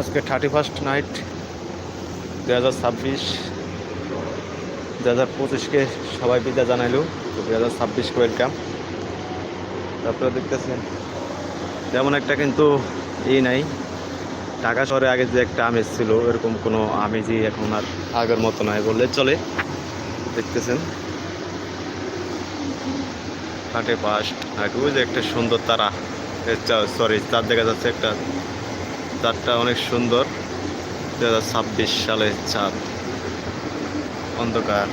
আজকে thirty first night দু হাজার ছাব্বিশ দু হাজার পঁচিশকে সবাই বিদা জানাইলো। দু হাজার ছাব্বিশকে ওয়েলকাম তারপরে দেখতেছেন, তেমন একটা কিন্তু ই নাই। ঢাকা শহরে আগে যে একটা আমেজ ছিল এরকম কোনো আমেজই এখন আর আগের মতো নয় বললে চলে। দেখতেছেন, হাটে ফার্স্ট নাইট ওই যে একটা সুন্দর তারা সরি তার দেখা যাচ্ছে একটা চাঁদটা অনেক সুন্দর। দু হাজার ছাব্বিশ সালের চাঁদ। অন্ধকার।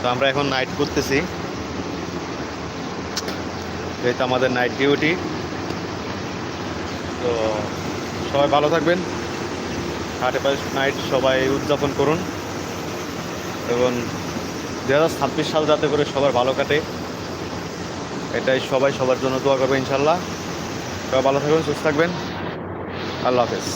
তো আমরা এখন নাইট করতেছি। যেহেতু আমাদের নাইট ডিউটি তো সবাই ভালো থাকবেন। থার্টি ফার্স্ট নাইট সবাই উদযাপন করুন। এবং দু হাজার ছাব্বিশ সাল যাতে করে সবার ভালো কাটে, এটাই সবাই সবার জন্য দোয়া করবে ইনশাল্লাহ। সবাই ভালো থাকবেন, সুস্থ থাকবেন। আল্লাহ হাফেজ।